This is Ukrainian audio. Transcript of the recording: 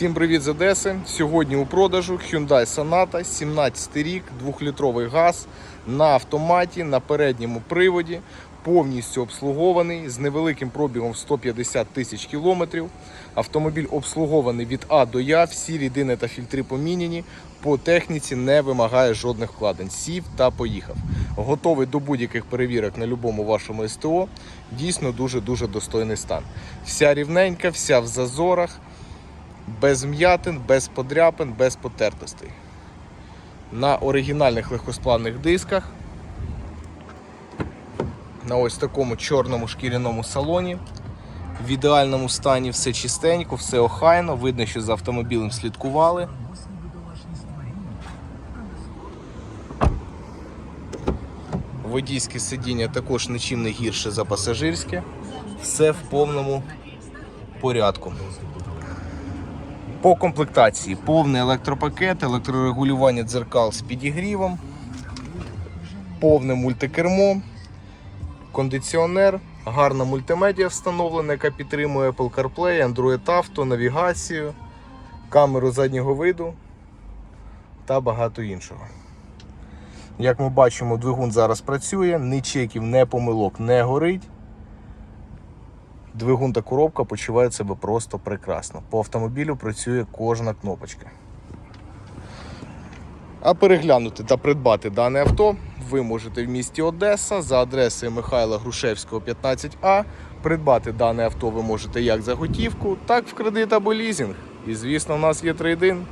Всім привіт з Одеси. Сьогодні у продажу Hyundai Sonata, 17 рік, 2-літровий газ на автоматі, на передньому приводі, повністю обслугований з невеликим пробігом 150 тисяч кілометрів. Автомобіль обслугований від А до Я, всі рідини та фільтри поміняні. По техніці не вимагає жодних вкладень. Сів та поїхав. Готовий до будь-яких перевірок на будь-якому вашому СТО. Дійсно дуже-дуже достойний стан. Вся рівненька, вся в зазорах без м'ятин, без подряпин, без потертостей. На оригінальних легкосплавних дисках. На ось такому чорному шкіряному салоні. В ідеальному стані все чистенько, все охайно. Видно, що за автомобілем слідкували. Водійське сидіння також нічим не гірше за пасажирське. Все в повному порядку. По комплектації повний електропакет, електрорегулювання дзеркал з підігрівом, повне мультикермо, кондиціонер, гарна мультимедіа встановлена, яка підтримує Apple CarPlay, Android Auto, навігацію, камеру заднього виду та багато іншого. Як ми бачимо, двигун зараз працює, ні чеків, ні помилок не горить. Двигун та коробка почувають себе просто прекрасно. По автомобілю працює кожна кнопочка. А переглянути та придбати дане авто ви можете в місті Одеса за адресою Михайла Грушевського, 15А. Придбати дане авто ви можете як за готівку, так в кредит або лізинг. І звісно, у нас є трейдин.